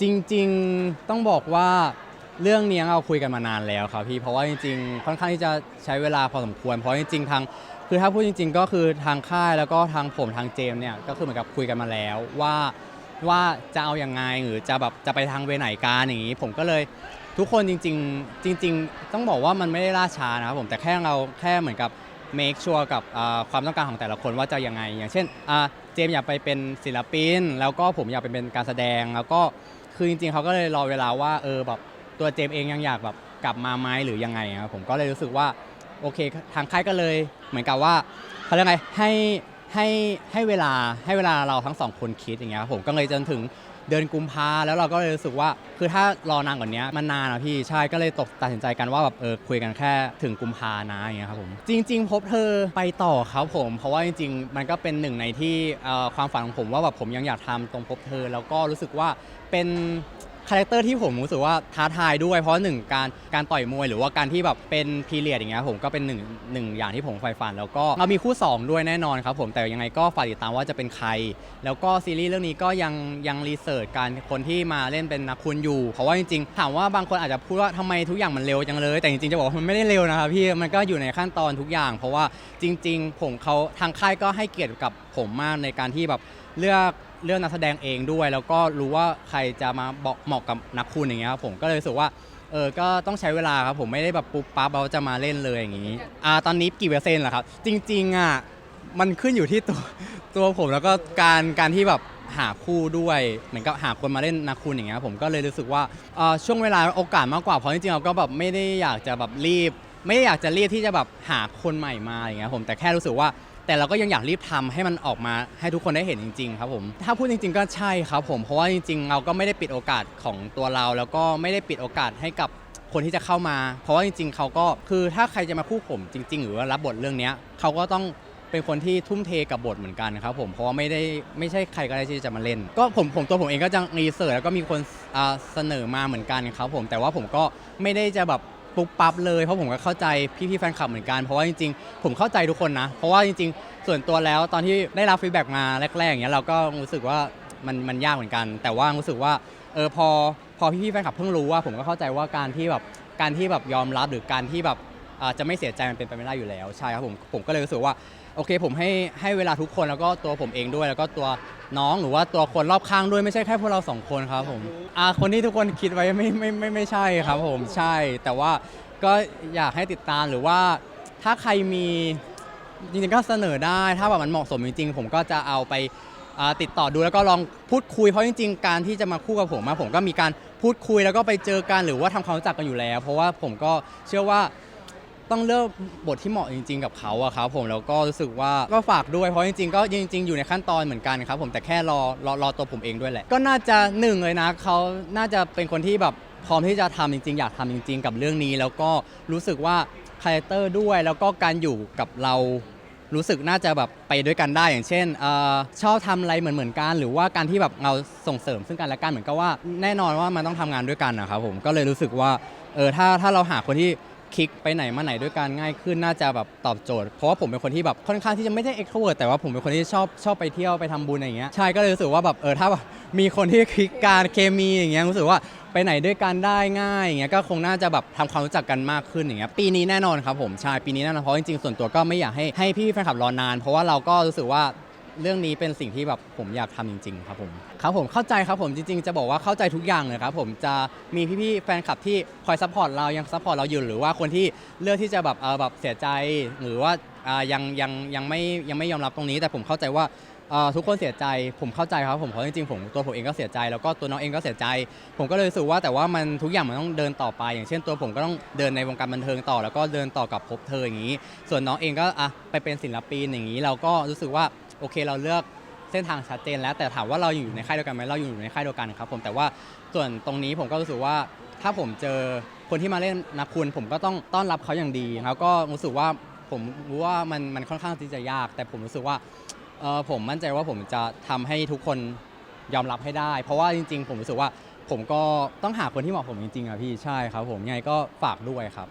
จริงๆต้องบอกว่าเรื่องนี้เราคุยกันมานานแล้วครับพี่เพราะว่าจริงๆ ค่อนข้างที่จะใช้เวลาพอสมควร เพราะจริงๆทางคือถ้าพูดจริง ๆ ก็คือทางค่ายแล้วก็ทางผมทางเจมส์เนี่ยก็คือเหมือนกับคุยกันมาแล้วว่าว่าจะเอาอย่างไงหรือจะแบบจะไปทางเวไหนกันอย่างนี้ผมก็เลยทุกคนจริง ๆ จริง ๆ ต้องบอกว่ามันไม่ได้ล่าช้านะครับผมแต่แค่เราแค่เหมือนกับ make sure กับความต้องการของแต่ละคนว่าจะยังไง อย่างเช่นเจมส์อยากไปเป็นศิลปิน แล้วก็ผมอยากไปเป็นการแสดงแล้วก็ คือจริงๆเขาก็เลยรอเวลาว่าเออแบบตัวเจมส์เองยังอยากแบบกลับมาไหมหรือยังไงครับผมก็เลยรู้สึกว่าโอเคทางค่ายก็เลยเหมือนกับว่าเขาเรียกไงให้ให้ให้เวลาให้เวลาเราทั้งสองคนคิดอย่างเงี้ยครับผมก็เลยจนถึง เดือนกุมภาแล้วเราก็เลยรู้สึกว่า คือถ้ารอนานกว่านี้มันนานอะพี่ใช่ก็เลยตกตัดสินใจกันว่าแบบเออคุยกันแค่ถึงกุมภานะอย่างเงี้ยครับผมจริง ๆ พบเธอไปต่อครับผม เพราะว่าจริง ๆ มันก็เป็นหนึ่งในที่ความฝันของผมว่าแบบผมยังอยากทำตรงพบเธอ แล้วก็รู้สึกว่าเป็น คาแรคเตอร์ที่ผมรู้สึกว่าท้าทายด้วยเพราะหนึ่งการการต่อยมวยหรือว่าการที่แบบเป็นพีเรียดอย่างเงี้ยผมก็เป็นหนึ่งหนึ่งอย่างที่ผมใฝ่ฝัน แล้วก็เรามีคู่ 2 ด้วยแน่นอนครับผมแต่ยังไงก็ฝากติดตามว่าจะเป็นใคร แล้วก็ซีรีส์เรื่องนี้ก็ยังยังรีเสิร์ชการคนที่มาเล่นเป็นนักคุณอยู่เพราะว่าจริงๆถามว่าบางคนอาจจะพูดว่าทำไมทุกอย่างมันเร็วจังเลย แต่จริงๆจะบอกว่ามันไม่ได้เร็วนะครับพี่มันก็อยู่ในขั้นตอนทุกอย่าง เพราะว่าจริง ๆ ผมเขาทางค่ายก็ให้เกียรติกับผมมากในการที่แบบเลือก เลือกนักแสดงเองด้วย แล้วก็รู้ว่าใครจะมาบอกเหมาะกับนักคุณอย่างเงี้ยครับผมก็เลยรู้สึกว่าเออก็ต้องใช้เวลาครับผมไม่ได้แบบปุ๊บปั๊บเราจะมาเล่นเลยอย่างนี้อ่าตอนนี้กี่เปอร์เซ็นต์ล่ะครับ จริงๆอะมันขึ้นอยู่ที่ตัวตัวผมแล้วก็การการที่แบบหาคู่ด้วยเหมือนกับหาคนมาเล่นนักคุณอย่างเงี้ยผมก็เลยรู้สึกว่าเออช่วงเวลาโอกาสมากกว่าเพราะจริงๆเราก็แบบไม่ได้อยากจะแบบรีบ ไม่ได้อยากจะรีบที่จะแบบหาคนใหม่มาอย่างเงี้ยผมแต่แค่รู้สึกว่า แต่เราก็ยังอยากรีบทำให้มันออกมาให้ทุกคนได้เห็นจริง ๆ ครับผม ถ้าพูดจริง ๆ ก็ใช่ครับผม เพราะว่าจริง ๆ เราก็ไม่ได้ปิดโอกาสของตัวเรา แล้วก็ไม่ได้ปิดโอกาสให้กับคนที่จะเข้ามา เพราะว่าจริง ๆ เขาก็คือถ้าใครจะมาคู่ผมจริง ๆ หรือว่ารับบทเรื่องเนี้ยเขาก็ต้องเป็นคนที่ทุ่มเทกับบทเหมือนกันครับผมเพราะว่าไม่ได้ไม่ใช่ใครก็ได้ที่จะมาเล่น ก็ผมผมตัวผมเองก็จะรีเสิร์ชแล้วก็มีคนอ่าเสนอมาเหมือนกันครับผมแต่ว่าผมก็ไม่ได้จะแบบ ปุ๊บปั๊บเลยเพราะผมก็เข้าใจพี่ๆแฟนคลับเหมือนกันเพราะว่าจริงๆ ผมเข้าใจทุกคนนะ เพราะว่าจริงๆ ส่วนตัวแล้วตอนที่ได้รับฟีดแบ็กมาแรกๆอย่างเงี้ยเราก็รู้สึกว่ามันมันยากเหมือนกัน แต่ว่ารู้สึกว่าเออพอพอพี่ๆแฟนคลับเพิ่งรู้ว่าผมก็เข้าใจว่าการที่แบบการที่แบบยอมรับหรือการที่แบบ อ่าจะไม่เสียใจมันเป็นไปไม่ได้อยู่แล้วใช่ครับผมผมก็เลยรู้สึกว่าโอเค ผมให้ให้เวลาทุกคนแล้วก็ตัวผมเองด้วย แล้วก็ตัวน้องหรือว่าตัวคนรอบข้างด้วยไม่ใช่แค่พวกเราสองคนครับผมอ่าคนที่ทุกคนคิดไว้ไม่ไม่ไม่ไม่ใช่ครับผมใช่ แต่ว่าก็อยากให้ติดตามหรือว่าถ้าใครมีจริงๆก็เสนอได้ ถ้าแบบมันเหมาะสมจริงๆ ผมก็จะเอาไปอ่าติดต่อดูแล้วก็ลองพูดคุยเพราะจริงๆ การที่จะมาคู่กับผมอะผมก็มีการพูดคุยแล้วก็ไปเจอกันหรือว่าทำความรู้จักกันอยู่แล้ว เพราะว่าผมก็เชื่อว่า ต้องเลือกบทที่เหมาะจริง ๆ กับเขาอะครับผมแล้วก็รู้สึกว่าก็ฝากด้วยเพราะจริงๆก็จริง ๆ อยู่ในขั้นตอนเหมือนกันครับผมแต่แค่รอรอรอตัวผมเองด้วยแหละ ก็น่าจะหนึ่งเลยนะเขาน่าจะเป็นคนที่แบบพร้อมที่จะทำจริง ๆ อยากทำจริง ๆ กับเรื่องนี้ แล้วก็รู้สึกว่าคาแรคเตอร์ด้วยแล้วก็การอยู่กับเรา รู้สึกน่าจะแบบไปด้วยกันได้อย่างเช่นเออชอบทำอะไรเหมือนเหมือนๆกันหรือว่าการที่แบบเราส่งเสริมซึ่งกันและกันเหมือนกับว่า แน่นอนว่ามันต้องทำงานด้วยกันนะครับผมก็เลยรู้สึกว่าเออถ้าถ้าเราหาคนที่ คลิกไปไหนมาไหนด้วยกันง่ายขึ้นน่าจะแบบตอบโจทย์เพราะว่าผมเป็นคนที่แบบค่อนข้างที่จะไม่ได้ extrovert แต่ว่าผมเป็นคนที่ชอบชอบไปเที่ยวไปทำบุญอะไรอย่างเงี้ยใช่ก็เลยรู้สึกว่าแบบเออถ้าแบบมีคนที่คลิกการเคมีอย่างเงี้ยรู้สึกว่าไปไหนด้วยกันได้ง่ายอย่างเงี้ยก็คงน่าจะแบบทำความรู้จักกันมากขึ้นอย่างเงี้ยปีนี้แน่นอนครับผมใช่ปีนี้แน่นอนเพราะจริงๆส่วนตัวก็ไม่อยากให้ให้พี่แฟนคลับรอนาน เพราะว่าเราก็รู้สึกว่า เรื่องนี้เป็นสิ่งที่แบบผมอยากทำจริง ๆ ครับผมครับผมเข้าใจครับผมจริง ๆ จะบอกว่าเข้าใจทุกอย่างเลยครับผมจะมีพี่ๆแฟนคลับที่คอยซัพพอร์ตเรายังซัพพอร์ตเราอยู่หรือว่าคนที่เลือกที่จะแบบเออแบบเสียใจหรือว่ายังยังยังไม่ยังไม่ยอมรับตรงนี้ แต่ผมเข้าใจว่าทุกคนเสียใจผมเข้าใจครับผมเพราะจริงๆผมตัวผมเองก็เสียใจ แล้วก็ตัวน้องเองก็เสียใจ ผมก็เลยรู้สึกว่าแต่ว่ามันทุกอย่างมันต้องเดินต่อไป อย่างเช่นตัวผมก็ต้องเดินในวงการบันเทิงต่อ แล้วก็เดินต่อกับพบเธออย่างนี้ ส่วนน้องเองก็อะไปเป็นศิลปินอย่างนี้ เราก็รู้สึกว่า โอเคเราเลือกเส้นทางชัดเจนแล้ว แต่ถามว่าเราอยู่ในค่ายเดียวกันไหมเราอยู่ในค่ายเดียวกันครับผมแต่ว่าส่วนตรงนี้ผมก็รู้สึกว่าถ้าผมเจอคนที่มาเล่นนักคุณผมก็ต้องต้อนรับเขาอย่างดีแล้วก็รู้สึกว่าผมรู้ว่ามันมันค่อนข้างที่จะยาก แต่ผมรู้สึกว่าเออผมมั่นใจว่าผมจะทำให้ทุกคนยอมรับให้ได้ เพราะว่าจริง ๆ ผมรู้สึกว่าผมก็ต้องหาคนที่เหมาะผมจริงๆอะพี่ใช่ครับผมยังไงก็ฝากด้วยครับ